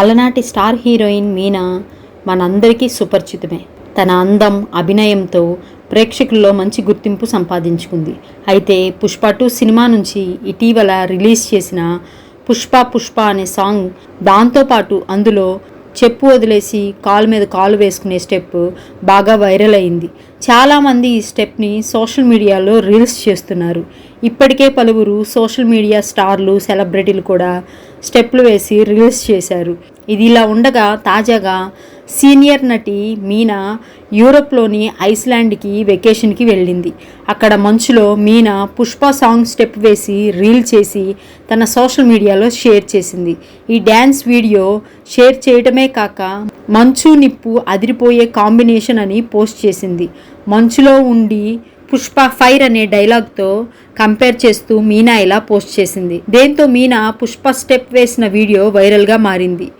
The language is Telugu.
అలనాటి స్టార్ హీరోయిన్ మీనా మనందరికీ సుపరిచితమే. తన అందం అభినయంతో ప్రేక్షకుల్లో మంచి గుర్తింపు సంపాదించుకుంది. అయితే పుష్ప టూ సినిమా నుంచి ఇటీవల రిలీజ్ చేసిన పుష్ప పుష్ప అనే సాంగ్ దాంతోపాటు అందులో చెప్పు వదిలేసి కాలు మీద కాలు వేసుకునే స్టెప్ బాగా వైరల్ అయింది. చాలామంది ఈ స్టెప్ని సోషల్ మీడియాలో రీల్స్ చేస్తున్నారు. ఇప్పటికే పలువురు సోషల్ మీడియా స్టార్లు సెలబ్రిటీలు కూడా స్టెప్లు వేసి రీల్స్ చేశారు. ఇది ఇలా ఉండగా తాజాగా సీనియర్ నటి మీనా యూరోప్లోని ఐస్లాండ్కి వెకేషన్కి వెళ్ళింది. అక్కడ మంచులో మీనా పుష్ప సాంగ్ స్టెప్ వేసి రీల్ చేసి తన సోషల్ మీడియాలో షేర్ చేసింది. ఈ డ్యాన్స్ వీడియో షేర్ చేయటమే కాక మంచు నిప్పు అదిరిపోయే కాంబినేషన్ అని పోస్ట్ చేసింది. మంచులో ఉండి పుష్ప ఫైర్ అనే డైలాగ్తో కంపేర్ చేస్తూ మీనా ఇలా పోస్ట్ చేసింది. దేంతో మీనా పుష్ప స్టెప్ వేసిన వీడియో వైరల్గా మారింది.